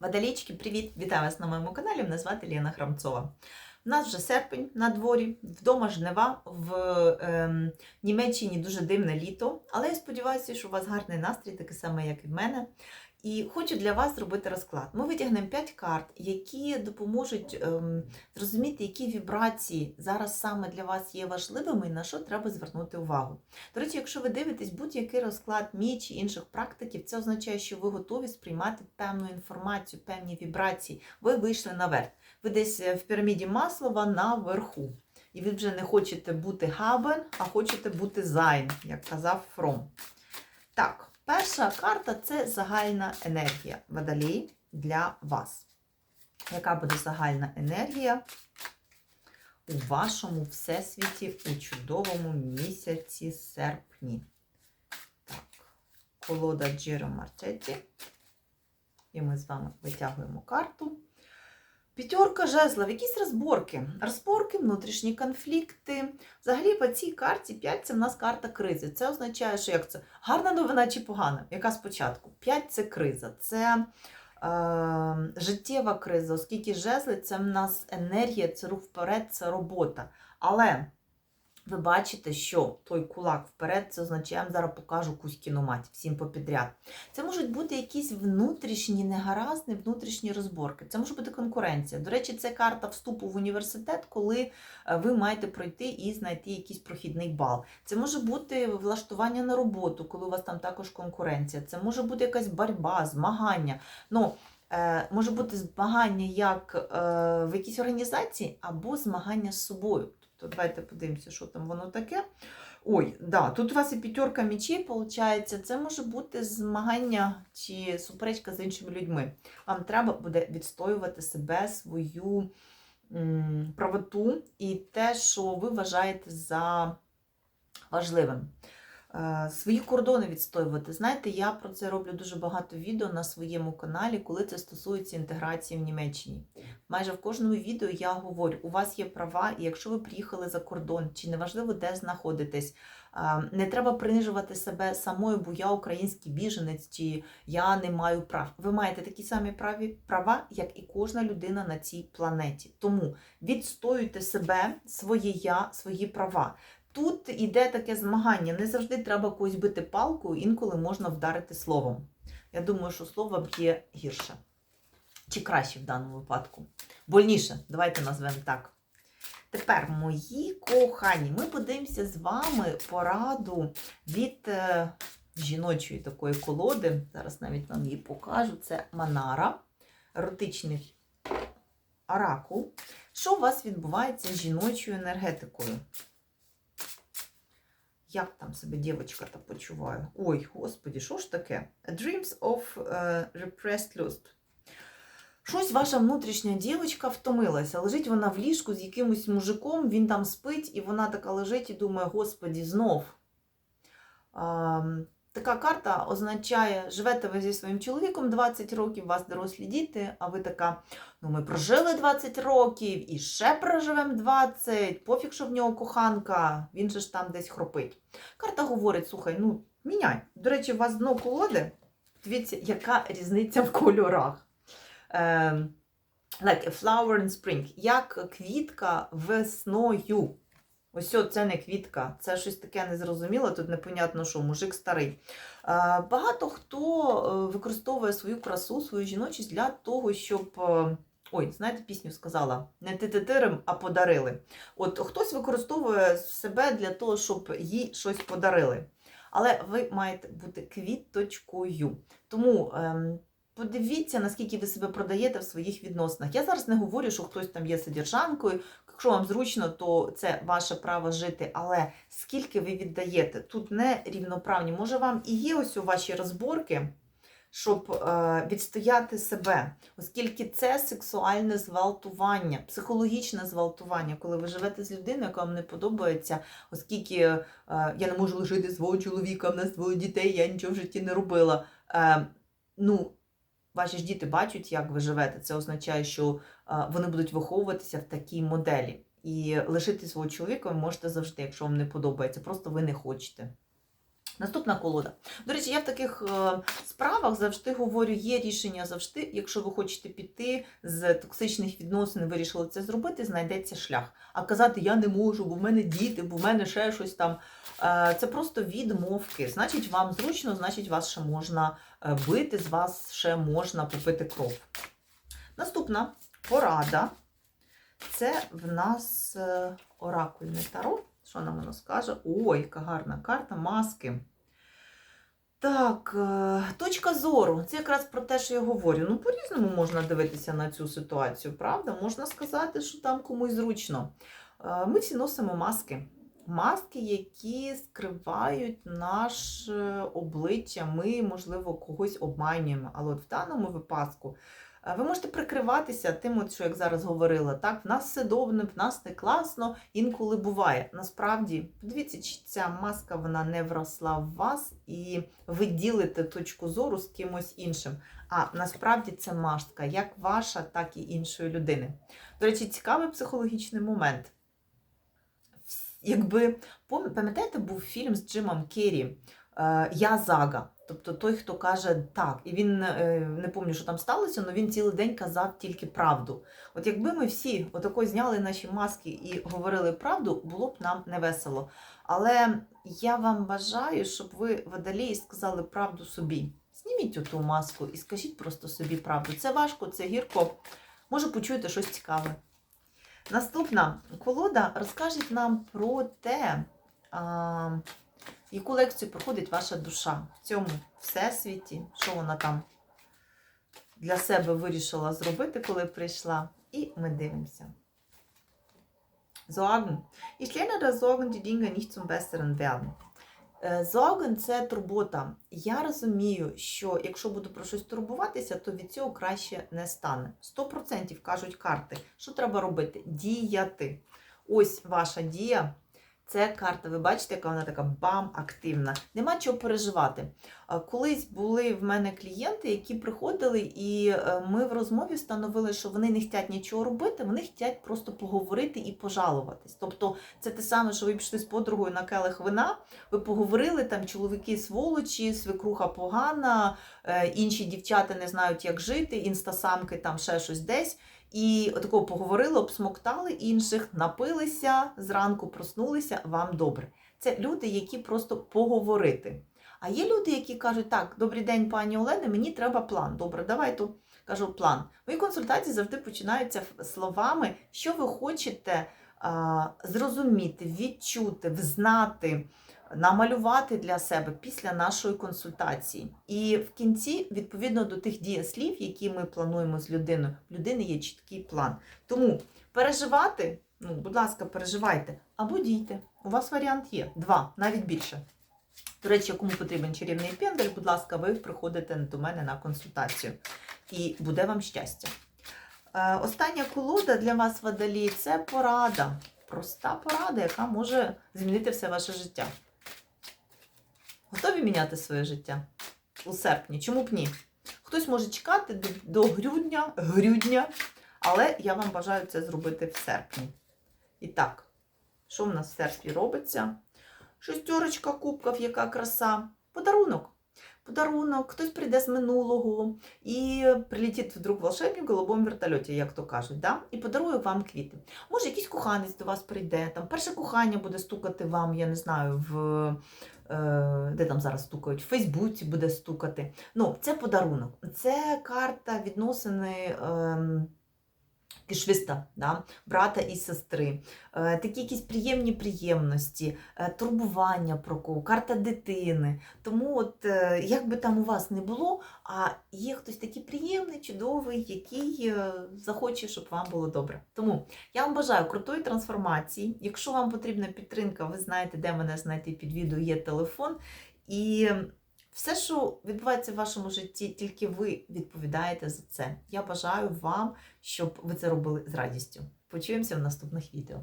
Водолійчики, привіт! Вітаю вас на моєму каналі. Мене звати Лена Храмцова. У нас вже серпень на дворі, вдома жнива, в е, Німеччині дуже дивне літо, але я сподіваюся, що у вас гарний настрій, такий самий, як і в мене. І хочу для вас зробити розклад. Ми витягнемо 5 карт, які допоможуть ем, зрозуміти, які вібрації зараз саме для вас є важливими і на що треба звернути увагу. До речі, якщо ви дивитесь будь-який розклад мій чи інших практиків, це означає, що ви готові сприймати певну інформацію, певні вібрації. Ви вийшли наверх. Ви десь е, в піраміді Маслова наверху. І ви вже не хочете бути габен, а хочете бути зайн, як казав Фром. Так, перша карта це загальна енергія водолій для вас. Яка буде загальна енергія у вашому всесвіті у чудовому місяці серпні? Так, колода Джиро Марчетті. І ми з вами витягуємо карту. П'ятерка жезлов, якісь розборки. Розборки, внутрішні конфлікти. Взагалі, по цій карті 5 це в нас карта кризи. Це означає, що як це гарна новина чи погана? Яка спочатку? 5 це криза, це е, життєва криза, оскільки жезли це в нас енергія, це рух вперед, це робота. Але ви бачите, що той кулак вперед, це означає, я вам зараз покажу кузькіну мать всім попідряд. Це можуть бути якісь внутрішні негаразди, внутрішні розборки. Це може бути конкуренція. До речі, це карта вступу в університет, коли е, ви маєте пройти і знайти якийсь прохідний бал. Це може бути влаштування на роботу, коли у вас там також конкуренція. Це може бути якась боротьба, змагання. Ну, е, Може бути змагання як е, в якійсь організації або змагання з собою. Тобто давайте подивимося, що там воно таке. Ой, да, тут у вас і п'ятерка мечей, виходить, це може бути змагання чи суперечка з іншими людьми. Вам треба буде відстоювати себе, свою правоту і те, що ви вважаєте за важливим. Е, Свої кордони відстоювати. Знаєте, я про це роблю дуже багато відео на своєму каналі, коли це стосується інтеграції в Німеччині. Майже в кожному відео я говорю, у вас є права, і якщо ви приїхали за кордон, чи неважливо, де знаходитесь, е, не треба принижувати себе самою, бо я український біженець, чи я не маю прав. Ви маєте такі самі праві права, як і кожна людина на цій планеті. Тому відстоюйте себе, своє я, свої права. Тут іде таке змагання. Не завжди треба когось бити палкою, інколи можна вдарити словом. Я думаю, що слово б'є гірше. Чи краще в даному випадку. Больніше, давайте назвемо так. Тепер, мої кохані, ми подивимося з вами пораду від е, жіночої такої колоди. Зараз навіть вам її покажу. Це Манара, еротичний оракул. Що у вас відбувається з жіночою енергетикою? Як там себе дівчинка-то почуває? Ой, господі, що ж таке? Dreams of uh, repressed lust. Щось ваша внутрішня дівчинка втомилася. Лежить вона в ліжку з якимось мужиком, він там спить, і вона така лежить і думає, господі, знов. Така карта означає, живете ви зі своїм чоловіком 20 років, вас дорослі діти, а ви така, ну ми прожили 20 років і ще проживемо 20, пофіг, що в нього коханка, він же ж там десь хропить. Карта говорить, слухай, ну міняй. До речі, у вас дно колоди, дивіться, яка різниця в кольорах. Ем, like a flower in spring, як квітка весною. Ось це не квітка, це щось таке незрозуміле, тут непонятно, що мужик старий. Багато хто е, використовує свою красу, свою жіночість для того, щоб. е, Ой, знаєте, пісню сказала: не тититирим, а подарили. От хтось використовує себе для того, щоб їй щось подарили. Але ви маєте бути квіточкою. Тому ем, подивіться, наскільки ви себе продаєте в своїх відносинах. Я зараз не говорю, що хтось там є содержанкою. Якщо вам зручно, то це ваше право жити. Але скільки ви віддаєте? Тут не рівноправні. Може, вам і є ось у ваші розборки, щоб е, відстояти себе, оскільки це сексуальне зґвалтування, психологічне зґвалтування, коли ви живете з людиною, яка вам не подобається, оскільки е, я не можу лишити свого чоловіка, в нас двоє дітей, я нічого в житті не робила. Е, ну, Ваші ж діти бачать, як ви живете. Це означає, що е, вони будуть виховуватися в такій моделі. І лишити свого чоловіка ви можете завжди, якщо вам не подобається, просто ви не хочете. Наступна колода. До речі, я в таких е, справах завжди говорю, є рішення завжди, якщо ви хочете піти з токсичних відносин, вирішили це зробити, знайдеться шлях. А казати я не можу, бо в мене діти, бо в мене ще щось там. е, Це просто відмовки. Значить, вам зручно, значить, вас ще можна е, бити, з вас ще можна попити кров. Наступна порада. Це в нас оракульне таро. Що нам воно скаже? Ой, яка гарна карта маски. Так, е, точка зору. Це якраз про те, що я говорю. Ну, по-різному можна дивитися на цю ситуацію, правда? Можна сказати, що там комусь зручно. Е, Ми всі носимо маски. Маски, які скривають наше обличчя. Ми, можливо, когось обманюємо. Але от в даному випадку ви можете прикриватися тим, от, що як зараз говорила, так, в нас все добре, в нас не класно, інколи буває. Насправді, подивіться, чи ця маска вона не вросла в вас, і ви ділите точку зору з кимось іншим. А насправді це маска, як ваша, так і іншої людини. До речі, цікавий психологічний момент. Якби пам'ятаєте, був фільм з Джимом Керрі е, Я Зага. Тобто той, хто каже так, і він е, не пам'ятаю, що там сталося, але він цілий день казав тільки правду. От якби ми всі отако зняли наші маски і говорили правду, було б нам не весело. Але я вам бажаю, щоб ви водолії сказали правду собі. Зніміть оту маску і скажіть просто собі правду. Це важко, це гірко. Може, почуєте щось цікаве. Наступна колода розкаже нам про те, а, яку лекцію проходить ваша душа в цьому всесвіті, що вона там для себе вирішила зробити, коли прийшла. І ми дивимося. Sorgen. Ich lerne das Sorgen, die Dinge nicht zum Besseren werden. Е, Sorgen – це турбота. Я розумію, що якщо буду про щось турбуватися, то від цього краще не стане. 100% кажуть карти. Що треба робити? Діяти. Ось ваша дія. Це карта, ви бачите, яка вона така бам, активна. Нема чого переживати. Колись були в мене клієнти, які приходили, і е, ми в розмові встановили, що вони не хочуть нічого робити, вони хочуть просто поговорити і пожалуватись. Тобто це те саме, що ви пішли з подругою на келих вина, ви поговорили, там чоловіки сволочі, свекруха погана, інші дівчата не знають, як жити, інстасамки там ще щось десь. І отако поговорили, обсмоктали інших, напилися, зранку проснулися, вам добре. Це люди, які просто поговорити. А є люди, які кажуть, так, добрий день, пані Олена, мені треба план. Добре, давай то кажу план. Мої консультації завжди починаються словами, що ви хочете а, зрозуміти, відчути, взнати, намалювати для себе після нашої консультації. І в кінці, відповідно до тих дієслів, які ми плануємо з людиною, в людини є чіткий план. Тому переживати, ну, будь ласка, переживайте або дійте. У вас варіант є. Два, навіть більше. До речі, кому потрібен чарівний пендель, будь ласка, ви приходите до мене на консультацію. І буде вам щастя. Е, Остання колода для вас, водолій, це порада. Проста порада, яка може змінити все ваше життя. Готові міняти своє життя у серпні? Чому б ні? Хтось може чекати до, грудня, грудня, але я вам бажаю це зробити в серпні. І так, що в нас в серпні робиться? Шестерочка кубків, яка краса. Подарунок. Подарунок, хтось прийде з минулого і прилетить вдруг волшебник в голубому вертольоті, як то кажуть, да? і подарує вам квіти. Може, якийсь коханець до вас прийде, там перше кохання буде стукати вам, я не знаю, в де там зараз стукають, в Фейсбуці буде стукати. Ну, це подарунок. Це карта відносини. Кишвиста, да? брата і сестри, е, такі якісь приємні приємності, е, турбування про кого, карта дитини. Тому, от, е, як би там у вас не було, а є хтось такий приємний, чудовий, який захоче, щоб вам було добре. Тому я вам бажаю крутої трансформації. Якщо вам потрібна підтримка, ви знаєте, де мене знайти під відео, є телефон. І все, що відбувається в вашому житті, тільки ви відповідаєте за це. Я бажаю вам, щоб ви це робили з радістю. Почуємося в наступних відео.